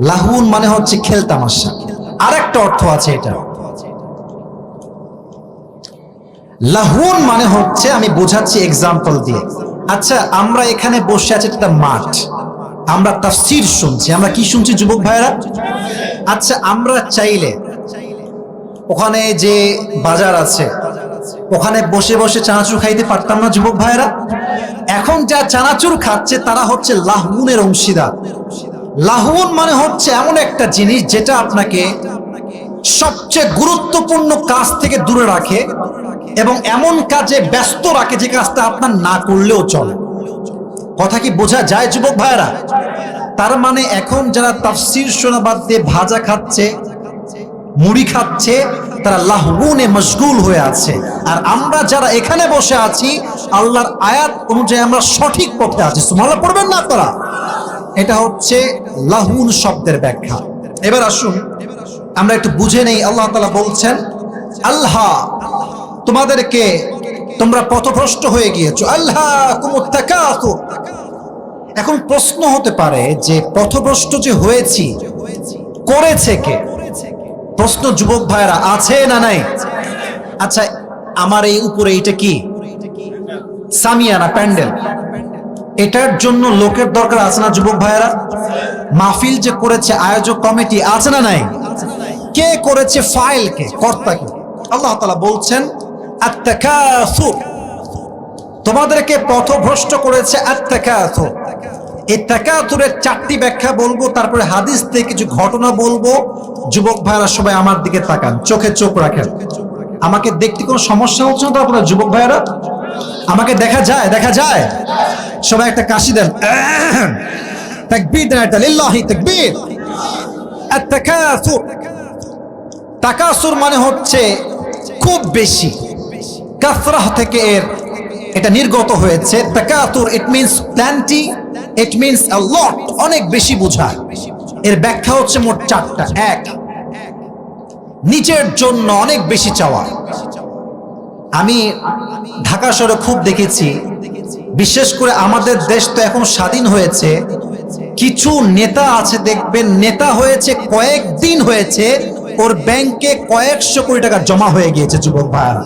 লাহুন মানে হচ্ছে খেলতামাশা আরেকটা অর্থ আছে এটা। লাহুন মানে হচ্ছে, আমি বোঝাচ্ছি এক্সাম্পল দিয়ে। আচ্ছা আমরা এখানে বসে আছি একটা মাঠ। আমরা তাফসীর শুনছি। আমরা কি শুনছি, যুবক ভাইরা আচ্ছা আমরা চাইলে ওখানে যে বাজার আছে, ওখানে বসে বসে চানাচুর খাইতে পারতাম না, যুবক ভাইরা এখন যা চানাচুর খাচ্ছে, তারা হচ্ছে লাহুনের অংশীদার। লাহুন মানে হচ্ছে এমন একটা জিনিস যেটা আপনাকে সবচেয়ে গুরুত্বপূর্ণ কাজ থেকে দূরে রাখে এবং এমন কাজে ব্যস্ত রাখে যে কাজটা আপনার না করলেও চলে। কথা কি বোঝা যায়, যুবক ভাইরা তার মানে এখন যারা তাফসির শোনা বাদ দিয়ে ভাজা খাচ্ছে, মুড়ি খাচ্ছে, তারা লাহবুনে মশগুল হয়ে আছে। আর আমরা যারা এখানে বসে আছি, আল্লাহর আয়াত অনুযায়ী আমরা সঠিক পথে আছি। সুমালা পড়বেন না আপনারা? এটা হচ্ছে লাহুন শব্দের ব্যাখ্যা। এবার আসুন, আমরা একটু বুঝে নেই, আল্লাহ তালা বলছেন, আল্লাহ, তোমাদেরকে তোমরা পথভ্রষ্ট হয়ে গিয়েছো। আল্লাহ। এখন প্রশ্ন হতে পারে যে পথভ্রষ্ট যে হয়েছি, করেছে কে? প্রশ্ন যুবক ভাইরা আছে না নাই? আচ্ছা আমার এই উপরে এটা কি? সামিয়ানা, প্যান্ডেল। এটার জন্য লোকের দরকার আছে না, যুবক ভাইয়েরা? মাহফিল যে করেছে আয়োজক কমিটি, আছে না নাই? কে করেছে ফাইল কে কর্তা কে আল্লাহ তালা বলছেন তোমাদেরকে পথভ্রষ্ট করেছে এই তাকাতুরের চারটি ব্যাখ্যা বলব, তারপরে হাদিস থেকে কিছু ঘটনা বলব। যুবক ভাইরা সবাই আমার দিকে তাকান, চোখে চোখ রাখেন। আমাকে দেখতে কোনো সমস্যা হচ্ছে না তো আপনার যুবক ভাইরা আমাকে দেখা যায় দেখা যায়। সবাই একটা কাশি দেন। মানে হচ্ছে খুব বেশি। কাসরাহ থেকে এর এটা নির্গত হয়েছে। It means plenty it means lot অনেক বেশি বোঝায়। এর ব্যাখ্যা হচ্ছে মোট চারটা। এক নিজের জন্য অনেক বেশি চাওয়া। আমি ঢাকা শহরে খুব দেখেছি। বিশেষ করে আমাদের দেশ তো এখন স্বাধীন হয়েছে। কিছু নেতা আছে, দেখবেন, নেতা হয়েছে, কয়েকদিন হয়েছে, ওর ব্যাংকে কয়েকশো কোটি টাকা জমা হয়ে গিয়েছে, যুবক ভাইয়ারা।